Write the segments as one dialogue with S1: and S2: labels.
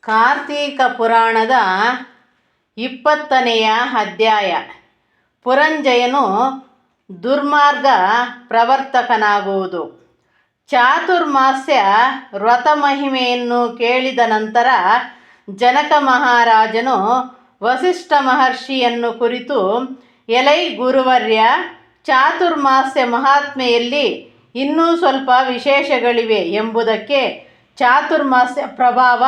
S1: ಕಾರ್ತೀಕ ಪುರಾಣದ ಇಪ್ಪತ್ತನೆಯ ಅಧ್ಯಾಯ. ಪುರಂಜಯನು ದುರ್ಮಾರ್ಗ ಪ್ರವರ್ತಕನಾಗುವುದು. ಚಾತುರ್ಮಾಸ್ಯ ವ್ರತ ಮಹಿಮೆಯನ್ನು ಕೇಳಿದ ನಂತರ ಜನಕ ಮಹಾರಾಜನು ವಸಿಷ್ಠ ಮಹರ್ಷಿಯನ್ನು ಕುರಿತು, ಎಲೈ ಗುರುವರ್ಯ, ಚಾತುರ್ಮಾಸ್ಯ ಮಹಾತ್ಮೆಯಲ್ಲಿ ಇನ್ನೂ ಸ್ವಲ್ಪ ವಿಶೇಷಗಳಿವೆ ಎಂಬುದಕ್ಕೆ ಚಾತುರ್ಮಾಸ್ಯ ಪ್ರಭಾವ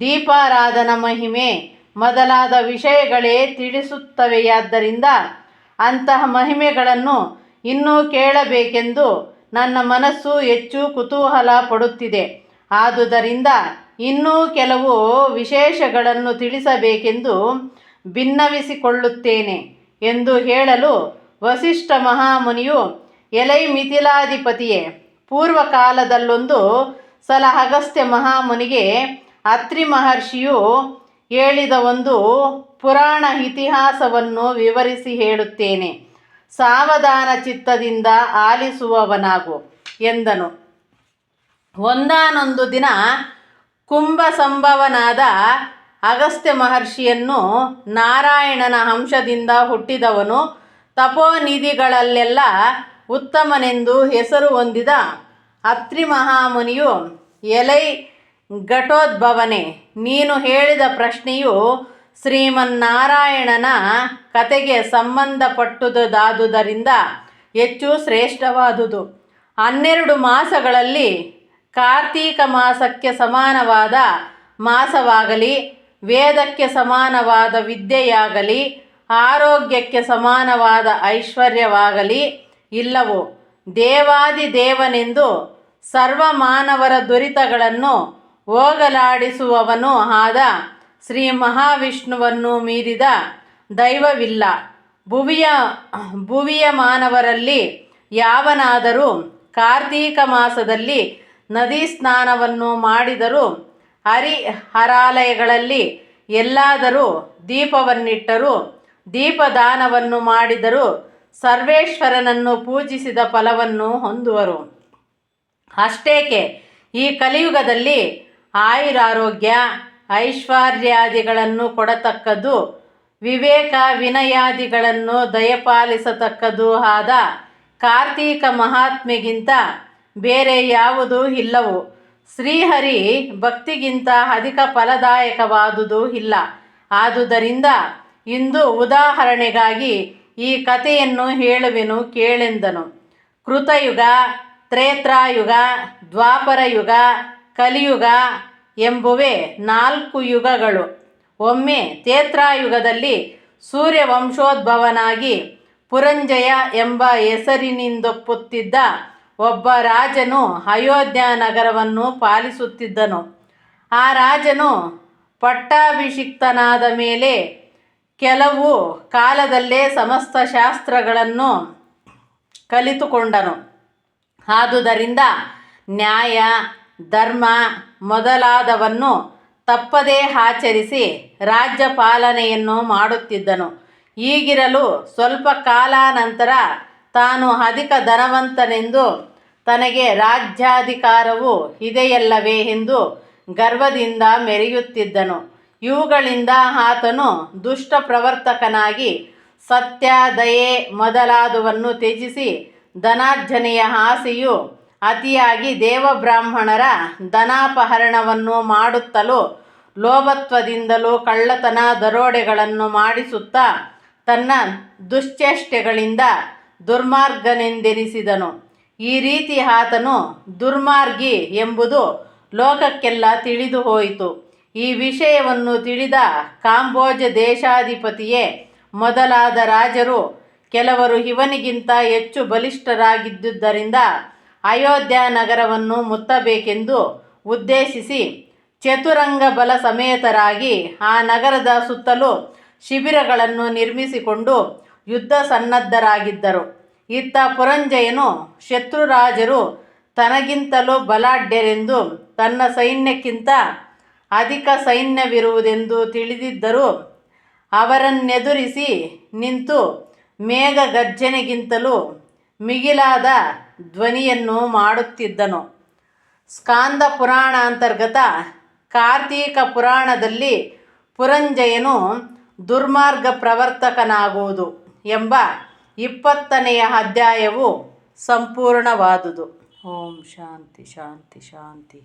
S1: ದೀಪಾರಾಧನ ಮಹಿಮೆ ಮೊದಲಾದ ವಿಷಯಗಳೇ ತಿಳಿಸುತ್ತವೆಯಾದ್ದರಿಂದ ಅಂತಹ ಮಹಿಮೆಗಳನ್ನು ಇನ್ನೂ ಕೇಳಬೇಕೆಂದು ನನ್ನ ಮನಸ್ಸು ಹೆಚ್ಚು ಕುತೂಹಲ ಪಡುತ್ತಿದೆ. ಆದುದರಿಂದ ಇನ್ನೂ ಕೆಲವು ವಿಶೇಷಗಳನ್ನು ತಿಳಿಸಬೇಕೆಂದು ಭಿನ್ನವಿಸಿಕೊಳ್ಳುತ್ತೇನೆ ಎಂದು ಹೇಳಲು ವಸಿಷ್ಠ ಮಹಾಮುನಿಯು ಎಲೈ ಮಿಥಿಲಾಧಿಪತಿಯೇ, ಪೂರ್ವಕಾಲದಲ್ಲೊಂದು ಸಲ ಅಗಸ್ತ್ಯ ಮಹಾಮುನಿಗೆ ಅತ್ರಿ ಮಹರ್ಷಿಯು ಹೇಳಿದ ಒಂದು ಪುರಾಣ ಇತಿಹಾಸವನ್ನು ವಿವರಿಸಿ ಹೇಳುತ್ತೇನೆ. ಸಾವಧಾನ ಚಿತ್ತದಿಂದ ಆಲಿಸುವವನಾಗು ಎಂದನು. ಒಂದಾನೊಂದು ದಿನ ಕುಂಭ ಸಂಭವನಾದ ಅಗಸ್ತ್ಯ ಮಹರ್ಷಿಯನ್ನು ನಾರಾಯಣನ ಅಂಶದಿಂದ ಹುಟ್ಟಿದವನು. ತಪೋನಿಧಿಗಳಲ್ಲೆಲ್ಲ ಉತ್ತಮನೆಂದು ಹೆಸರು ಹೊಂದಿದ ಅತ್ರಿ ಮಹಾಮುನಿಯು ಎಲೈ ಘಟೋದ್ಭವನೆ. ನೀನು ಹೇಳಿದ ಪ್ರಶ್ನೆಯು ಶ್ರೀಮನ್ನಾರಾಯಣನ ಕತೆಗೆ ಸಂಬಂಧಪಟ್ಟುದಾದುದರಿಂದ ಹೆಚ್ಚು ಶ್ರೇಷ್ಠವಾದುದು. ಹನ್ನೆರಡು ಮಾಸಗಳಲ್ಲಿ ಕಾರ್ತೀಕ ಮಾಸಕ್ಕೆ ಸಮಾನವಾದ ಮಾಸವಾಗಲಿ, ವೇದಕ್ಕೆ ಸಮಾನವಾದ ವಿದ್ಯೆಯಾಗಲಿ, ಆರೋಗ್ಯಕ್ಕೆ ಸಮಾನವಾದ ಐಶ್ವರ್ಯವಾಗಲಿ ಇಲ್ಲವೋ? ದೇವಾದಿ ದೇವನೆಂದು ಸರ್ವ ಮಾನವರ ದುರಿತಗಳನ್ನು ಹೋಗಲಾಡಿಸುವವನು ಆದ ಶ್ರೀ ಮಹಾವಿಷ್ಣುವನ್ನು ಮೀರಿದ ದೈವವಿಲ್ಲ. ಭುವಿಯ ಭುವಿಯ ಮಾನವರಲ್ಲಿ ಯಾವನಾದರೂ ಕಾರ್ತೀಕ ಮಾಸದಲ್ಲಿ ನದಿ ಸ್ನಾನವನ್ನು ಮಾಡಿದರೂ ಹರಿಹರಾಲಯಗಳಲ್ಲಿ ಎಲ್ಲಾದರೂ ದೀಪವನ್ನಿಟ್ಟರೂ, ದೀಪದಾನವನ್ನು ಮಾಡಿದರೂ ಸರ್ವೇಶ್ವರನನ್ನು ಪೂಜಿಸಿದ ಫಲವನ್ನು ಹೊಂದುವರು. ಅಷ್ಟೇಕೆ, ಈ ಕಲಿಯುಗದಲ್ಲಿ ಆಯುರಾರೋಗ್ಯ, ಐಶ್ವರ್ಯಾದಿಗಳನ್ನು ಕೊಡತಕ್ಕದ್ದು ವಿವೇಕ ವಿನಯಾದಿಗಳನ್ನು ದಯಪಾಲಿಸತಕ್ಕದ್ದು ಆದ ಕಾರ್ತೀಕ ಮಹಾತ್ಮೆಗಿಂತ ಬೇರೆ ಯಾವುದೂ ಇಲ್ಲವು. ಶ್ರೀಹರಿ ಭಕ್ತಿಗಿಂತ ಅಧಿಕ ಫಲದಾಯಕವಾದುದು ಇಲ್ಲ. ಆದುದರಿಂದ ಇಂದು ಉದಾಹರಣೆಗಾಗಿ ಈ ಕಥೆಯನ್ನು ಹೇಳುವೆನು ಕೇಳೆಂದನು. ಕೃತಯುಗ, ತ್ರೇತ್ರಾಯುಗ, ದ್ವಾಪರಯುಗ ಕಲಿಯುಗ ಎಂಬುವೆ ನಾಲ್ಕು ಯುಗಗಳು. ಒಮ್ಮೆ ತೇತ್ರಾಯುಗದಲ್ಲಿ ಸೂರ್ಯವಂಶೋದ್ಭವನಾಗಿ ಪುರಂಜಯ ಎಂಬ ಹೆಸರಿನಿಂದೊಪ್ಪುತ್ತಿದ್ದ ಒಬ್ಬ ರಾಜನು ಅಯೋಧ್ಯ ನಗರವನ್ನು ಪಾಲಿಸುತ್ತಿದ್ದನು. ಆ ರಾಜನು ಪಟ್ಟಾಭಿಷಿಕ್ತನಾದ ಮೇಲೆ ಕೆಲವು ಕಾಲದಲ್ಲೇ ಸಮಸ್ತ ಶಾಸ್ತ್ರಗಳನ್ನು ಕಲಿತುಕೊಂಡನು. ಆದುದರಿಂದ ನ್ಯಾಯ ಧರ್ಮ ಮೊದಲಾದವನ್ನು ತಪ್ಪದೇ ಆಚರಿಸಿ ರಾಜ್ಯ ಪಾಲನೆಯನ್ನು ಮಾಡುತ್ತಿದ್ದನು. ಹೀಗಿರಲು ಸ್ವಲ್ಪ ಕಾಲಾನಂತರ ತಾನು ಅಧಿಕ ಧನವಂತನೆಂದು ತನಗೆ ರಾಜ್ಯಾಧಿಕಾರವು ಇದೆಯಲ್ಲವೇ ಎಂದು ಗರ್ವದಿಂದ ಮೆರೆಯುತ್ತಿದ್ದನು. ಇವುಗಳಿಂದ ಆತನು ದುಷ್ಟ ಪ್ರವರ್ತಕನಾಗಿ ಸತ್ಯ ದಯೆ ಮೊದಲಾದವನ್ನು ತ್ಯಜಿಸಿ ಧನಾರ್ಜನೆಯ ಆಸೆಯು ಅತಿಯಾಗಿ ದೇವಬ್ರಾಹ್ಮಣರ ಧನಾಪಹರಣವನ್ನು ಮಾಡುತ್ತಲೂ, ಲೋಭತ್ವದಿಂದಲೂ ಕಳ್ಳತನ ದರೋಡೆಗಳನ್ನು ಮಾಡಿಸುತ್ತಾ ತನ್ನ ದುಶ್ಚೇಷ್ಟೆಗಳಿಂದ ದುರ್ಮಾರ್ಗನೆಂದೆನಿಸಿದನು. ಈ ರೀತಿ ಆತನು ದುರ್ಮಾರ್ಗಿ ಎಂಬುದು ಲೋಕಕ್ಕೆಲ್ಲ ತಿಳಿದು ಹೋಯಿತು. ಈ ವಿಷಯವನ್ನು ತಿಳಿದ ಕಾಂಬೋಜ ದೇಶಾಧಿಪತಿಯೇ, ಮೊದಲಾದ ರಾಜರು ಕೆಲವರು ಇವನಿಗಿಂತ ಹೆಚ್ಚು ಬಲಿಷ್ಠರಾಗಿದ್ದುದರಿಂದ ಅಯೋಧ್ಯ ನಗರವನ್ನು ಮುತ್ತಬೇಕೆಂದು ಉದ್ದೇಶಿಸಿ ಚತುರಂಗ ಬಲ ಸಮೇತರಾಗಿ ಆ ನಗರದ ಸುತ್ತಲೂ ಶಿಬಿರಗಳನ್ನು ನಿರ್ಮಿಸಿಕೊಂಡು ಯುದ್ಧ ಸನ್ನದ್ಧರಾಗಿದ್ದರು. ಇತ್ತ ಪುರಂಜಯನು ಶತ್ರುರಾಜರು ತನಗಿಂತಲೂ ಬಲಾಢ್ಯರೆಂದು ತನ್ನ ಸೈನ್ಯಕ್ಕಿಂತ ಅಧಿಕ ಸೈನ್ಯವಿರುವುದೆಂದು ತಿಳಿದಿದ್ದರೂ ಅವರನ್ನೆದುರಿಸಿ ನಿಂತು ಮೇಘ ಗರ್ಜನೆಗಿಂತಲೂ ಮಿಗಿಲಾದ ಧ್ವನಿಯನ್ನು ಮಾಡುತ್ತಿದ್ದನು. ಸ್ಕಾಂದ ಪುರಾಣ ಅಂತರ್ಗತ ಕಾರ್ತೀಕ ಪುರಾಣದಲ್ಲಿ ಪುರಂಜಯನು ದುರ್ಮಾರ್ಗ ಪ್ರವರ್ತಕನಾಗುವುದು ಎಂಬ ಇಪ್ಪತ್ತನೆಯ ಅಧ್ಯಾಯವು ಸಂಪೂರ್ಣವಾದುದು. ಓಂ ಶಾಂತಿ ಶಾಂತಿ ಶಾಂತಿ